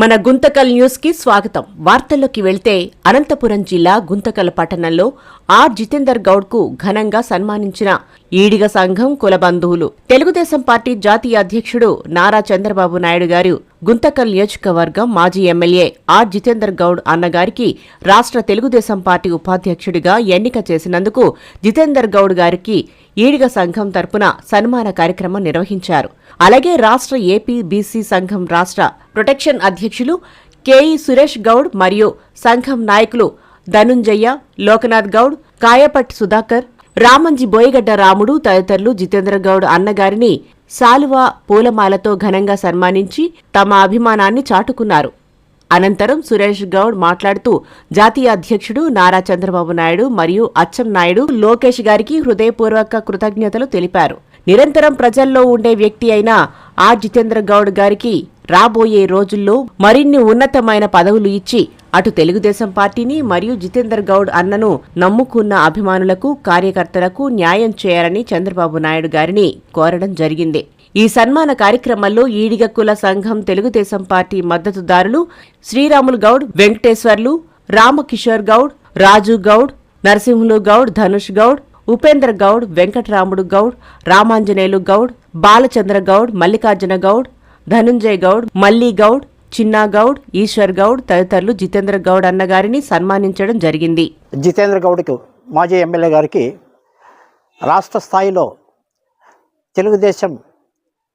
మన గుంతకల్ న్యూస్కి స్వాగతం. వార్తల్లోకి వెళ్తే అనంతపురం జిల్లా గుంతకల్ పట్టణంలో ఆర్. జితేందర్ గౌడ్కు ఘనంగా సన్మానించిన ఈడిగ సంఘం కుల బంధువులు. తెలుగుదేశం పార్టీ జాతీయ అధ్యక్షుడు నారా చంద్రబాబు నాయుడు గారు గుంతకల్ నియోజకవర్గం మాజీ ఎమ్మెల్యే ఆర్ జితేందర్ గౌడ్ అన్నగారికి రాష్ట్ర తెలుగుదేశం పార్టీ ఉపాధ్యక్షుడిగా ఎన్నిక చేసినందుకు జితేందర్ గౌడ్ గారికి ఈడిగ సంఘం తరపున సన్మాన కార్యక్రమం నిర్వహించారు. అలాగే రాష్ట్ర ఏపీ బీసీ సంఘం రాష్ట్ర ప్రొటెక్షన్ అధ్యక్షులు కేఈ సురేష్ గౌడ్ మరియు సంఘం నాయకులు ధనుంజయ్య లోకనాథ్ గౌడ్ కాయపట్ సుధాకర్ రామంజి బోయగడ్డ రాముడు తదితరులు జితేంద్ర గౌడ్ అన్నగారిని శాలువా పూలమాలతో ఘనంగా సన్మానించి తమ అభిమానాన్ని చాటుకున్నారు. అనంతరం సురేష్ గౌడ్ మాట్లాడుతూ జాతీయ అధ్యక్షుడు నారా చంద్రబాబు నాయుడు మరియు అచ్చం నాయుడు లోకేష్ గారికి హృదయపూర్వక కృతజ్ఞతలు తెలిపారు. నిరంతరం ప్రజల్లో ఉండే వ్యక్తి అయిన ఆ జితేంద్ర గౌడ్ గారికి రాబోయే రోజుల్లో మరిన్ని ఉన్నతమైన పదవులు ఇచ్చి అటు తెలుగుదేశం పార్టీని మరియు జితేందర్ గౌడ్ అన్నను నమ్ముకున్న అభిమానులకు కార్యకర్తలకు న్యాయం చేయాలని చంద్రబాబు నాయుడు గారిని కోరడం జరిగింది. ఈ సన్మాన కార్యక్రమంలో ఈడిగక్కుల సంఘం తెలుగుదేశం పార్టీ మద్దతుదారులు శ్రీరాములు గౌడ్ వెంకటేశ్వర్లు రామకిషోర్ గౌడ్ రాజు గౌడ్ నరసింహులు గౌడ్ ధనుష్ గౌడ్ ఉపేంద్ర గౌడ్ వెంకటరాముడు గౌడ్ రామాంజనేయులు గౌడ్ బాలచంద్ర గౌడ్ మల్లికార్జున గౌడ్ ధనుంజయ్ గౌడ్ మల్లీ గౌడ్ చిన్నా గౌడ్ ఈశ్వర్ గౌడ్ తదితరులు జితేంద్ర గౌడ్ అన్నగారిని సన్మానించడం జరిగింది. జితేంద్ర గౌడ్కి మాజీ ఎమ్మెల్యే గారికి రాష్ట్ర స్థాయిలో తెలుగుదేశం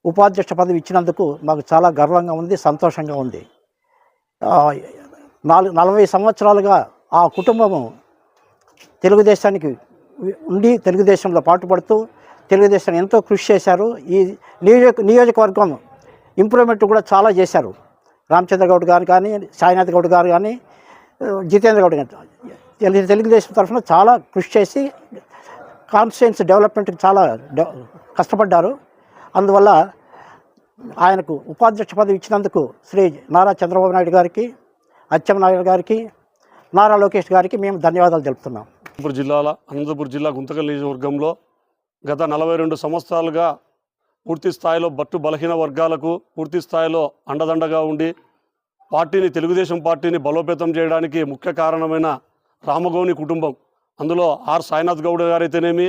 ఉపాధ్యక్ష పదవి ఇచ్చినందుకు మాకు చాలా గర్వంగా ఉంది సంతోషంగా ఉంది. నాలుగు నలభై సంవత్సరాలుగా ఆ కుటుంబము తెలుగుదేశానికి ఉండి తెలుగుదేశంలో పాటుపడుతూ తెలుగుదేశం ఎంతో కృషి చేశారు. ఈ నియోజక నియోజకవర్గం ఇంప్రూవ్మెంట్ కూడా చాలా చేశారు. రామచంద్ర గౌడ్ గారు కానీ సాయినాథ్ గౌడ్ గారు కానీ జితేంద్ర గౌడ్ గారు తెలుగుదేశం తరఫున చాలా కృషి చేసి కాన్స్టిట్యున్సీ డెవలప్మెంట్కి చాలా కష్టపడ్డారు. అందువల్ల ఆయనకు ఉపాధ్యక్ష పదవి ఇచ్చినందుకు శ్రీ నారా చంద్రబాబు నాయుడు గారికి అచ్చెన్నాయుడు గారికి నారా లోకేష్ గారికి మేము ధన్యవాదాలు తెలుపుతున్నాం. అనంతపురం జిల్లాల అనంతపురం జిల్లా గుంతకల్ నియోజకవర్గంలో గత నలభై రెండు సంవత్సరాలుగా పూర్తి స్థాయిలో బట్టు బలహీన వర్గాలకు పూర్తి స్థాయిలో అండదండగా ఉండి పార్టీని తెలుగుదేశం పార్టీని బలోపేతం చేయడానికి ముఖ్య కారణమైన రామగౌని కుటుంబం. అందులో ఆర్ సాయినాథ్ గౌడ్ గారైతేనేమి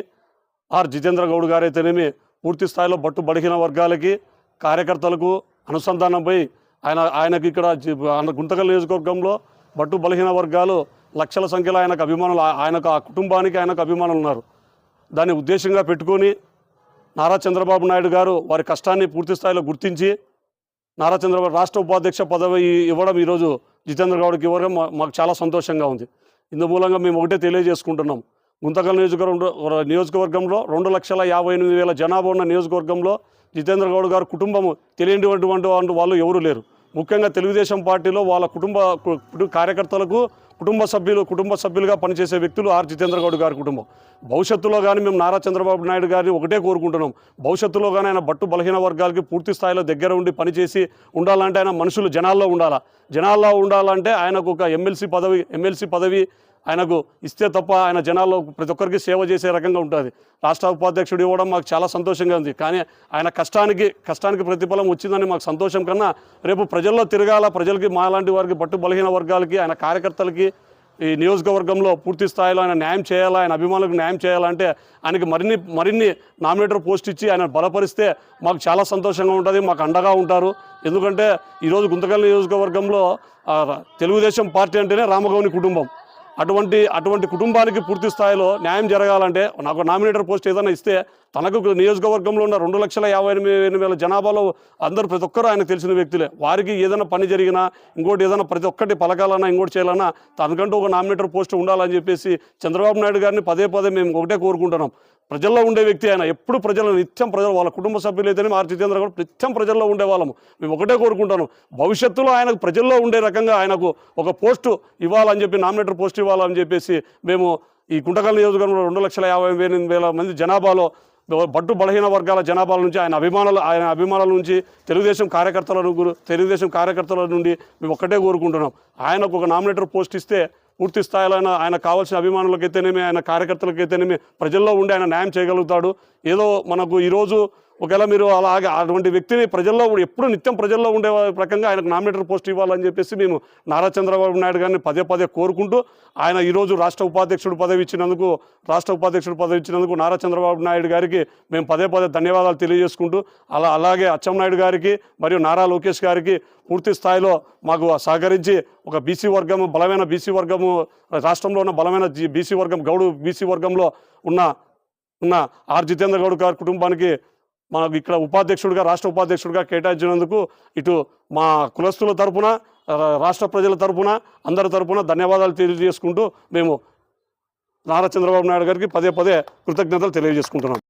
ఆర్ జితేంద్ర గౌడ్ గారైతేనేమి పూర్తి స్థాయిలో బట్టు బలహీన వర్గాలకి కార్యకర్తలకు అనుసంధానంపై ఆయన ఆయనకి ఇక్కడ ఆయన గుంతకల్ నియోజకవర్గంలో బట్టు బలహీన వర్గాలు లక్షల సంఖ్యలో ఆయనకు అభిమానులు ఆ- ఆయనకు ఆ కుటుంబానికి ఆయనకు అభిమానులు ఉన్నారు. దాన్ని ఉద్దేశంగా పెట్టుకొని నారా చంద్రబాబు నాయుడు గారు వారి కష్టాన్ని పూర్తి స్థాయిలో గుర్తించి నారా చంద్రబాబు రాష్ట్ర ఉపాధ్యక్ష పదవి ఇవ్వడం ఈరోజు జితేంద్ర గౌడ్కి ఇవ్వడం మా- మాకు చాలా సంతోషంగా ఉంది. ఇందు మూలంగా మేము ఒకటే తెలియజేసుకుంటున్నాం. గుంతకల్ నియోజకవర్గం నియోజకవర్గంలో రెండు లక్షల యాభై ఎనిమిది వేల జనాభా ఉన్న నియోజకవర్గంలో జితేంద్ర గౌడ్ గారు కుటుంబము తెలియనిటువంటి వాళ్ళు వాళ్ళు ఎవరు లేరు. ముఖ్యంగా తెలుగుదేశం పార్టీలో వాళ్ళ కుటుంబ కార్యకర్తలకు కుటుంబ సభ్యులు కుటుంబ సభ్యులుగా పనిచేసే వ్యక్తులు ఆర్. జితేంద్ర గౌడ్ గారి కుటుంబం. భవిష్యత్తులో కానీ మేము నారా చంద్రబాబు నాయుడు గారిని ఒకటే కోరుకుంటున్నాం. భవిష్యత్తులో కానీ ఆయన బట్టు బలహీన వర్గాలకి పూర్తి స్థాయిలో దగ్గర ఉండి పనిచేసి ఉండాలంటే ఆయన మనుషులు జనాల్లో ఉండాలా? జనాల్లో ఉండాలంటే ఆయనకు ఒక ఎమ్మెల్సీ పదవి ఎమ్మెల్సీ పదవి ఆయనకు ఇస్తే తప్ప ఆయన జనాల్లో ప్రతి ఒక్కరికి సేవ చేసే రకంగా ఉంటుంది. రాష్ట్ర ఉపాధ్యక్షుడు ఇవ్వడం మాకు చాలా సంతోషంగా ఉంది. కానీ ఆయన కష్టానికి కష్టానికి ప్రతిఫలం వచ్చిందని మాకు సంతోషం కన్నా రేపు ప్రజల్లో తిరగాల ప్రజలకి మాలాంటి వారికి పట్టు బలహీన వర్గాలకి ఆయన కార్యకర్తలకి ఈ నియోజకవర్గంలో పూర్తి స్థాయిలో ఆయన న్యాయం చేయాలా ఆయన అభిమానులకు న్యాయం చేయాలంటే ఆయనకి మరిన్ని మరిన్ని నామినేటర్ పోస్ట్ ఇచ్చి ఆయన బలపరిస్తే మాకు చాలా సంతోషంగా ఉంటుంది మాకు అండగా ఉంటారు. ఎందుకంటే ఈరోజు గుంతకల్ నియోజకవర్గంలో తెలుగుదేశం పార్టీ అంటేనే రామగౌని కుటుంబం. అటువంటి అటువంటి కుటుంబానికి పూర్తి స్థాయిలో న్యాయం జరగాలంటే నాకు నామినేటర్ పోస్ట్ ఏదైనా ఇస్తే తనకు నియోజకవర్గంలో ఉన్న రెండు లక్షల యాభై ఎనిమిది ఎనిమిది వేల జనాభాలో అందరూ ప్రతి ఒక్కరూ ఆయన తెలిసిన వ్యక్తులే. వారికి ఏదైనా పని జరిగినా ఇంకోటి ఏదైనా ప్రతి ఒక్కటి పలకాలన్నా ఇంకోటి చేయాలన్నా తనకంటూ ఒక నామినేటర్ పోస్ట్ ఉండాలని చెప్పేసి చంద్రబాబు నాయుడు గారిని పదే పదే మేము ఒకటే కోరుకుంటున్నాం. ప్రజల్లో ఉండే వ్యక్తి ఆయన. ఎప్పుడు ప్రజలు నిత్యం ప్రజలు వాళ్ళ కుటుంబ సభ్యులు అయితేనే ఆర్ జితేంద్ర కూడా నిత్యం ప్రజల్లో ఉండే వాళ్ళము మేము ఒకటే కోరుకుంటాను భవిష్యత్తులో ఆయనకు ప్రజల్లో ఉండే రకంగా ఆయనకు ఒక పోస్టు ఇవ్వాలని చెప్పి నామినేటర్ పోస్ట్ ఇవ్వాలని చెప్పేసి మేము ఈ గుంటకల్ నియోజకవర్గంలో రెండు లక్షల యాభై ఎనిమిది వేల మంది జనాభాలో బట్టు బలహీన వర్గాల జనాభాల నుంచి ఆయన అభిమానులు ఆయన అభిమానుల నుంచి తెలుగుదేశం కార్యకర్తల తెలుగుదేశం కార్యకర్తల నుండి మేము ఒక్కటే కోరుకుంటున్నాం. ఆయనకు ఒక నామినేటర్ పోస్ట్ ఇస్తే పూర్తి స్థాయిలో ఆయన ఆయన కావాల్సిన అభిమానులకైతేనేమి ఆయన కార్యకర్తలకైతేనేమి ప్రజల్లో ఉండి ఆయన న్యాయం చేయగలుగుతాడు. ఏదో మనకు ఈరోజు ఒకవేళ మీరు అలాగే అటువంటి వ్యక్తిని ప్రజల్లో ఎప్పుడు నిత్యం ప్రజల్లో ఉండే ప్రకంగా ఆయనకు నామినేటర్ పోస్ట్ ఇవ్వాలని చెప్పేసి మేము నారా చంద్రబాబు నాయుడు గారిని పదే పదే కోరుకుంటూ ఆయన ఈరోజు రాష్ట్ర ఉపాధ్యక్షుడు పదవి ఇచ్చినందుకు రాష్ట్ర ఉపాధ్యక్షుడు పదవి ఇచ్చినందుకు నారా చంద్రబాబు నాయుడు గారికి మేము పదే పదే ధన్యవాదాలు తెలియజేసుకుంటూ అలా అలాగే అచ్చెన్నాయుడు గారికి మరియు నారా లోకేష్ గారికి పూర్తి స్థాయిలో మాకు సహకరించి ఒక బీసీ వర్గము బలమైన బీసీ వర్గము రాష్ట్రంలో ఉన్న బలమైన బీసీ వర్గం గౌడు బీసీ వర్గంలో ఉన్న ఉన్న ఆర్ జితేంద్ర గౌడ్ గారి కుటుంబానికి మనకు ఇక్కడ ఉపాధ్యక్షుడిగా రాష్ట్ర ఉపాధ్యక్షుడిగా కేటాయించినందుకు ఇటు మా కులస్తుల తరపున రాష్ట్ర ప్రజల తరపున అందరి తరపున ధన్యవాదాలు తెలియజేసుకుంటూ మేము నారా చంద్రబాబు నాయుడు గారికి పదే పదే కృతజ్ఞతలు తెలియజేసుకుంటున్నాం.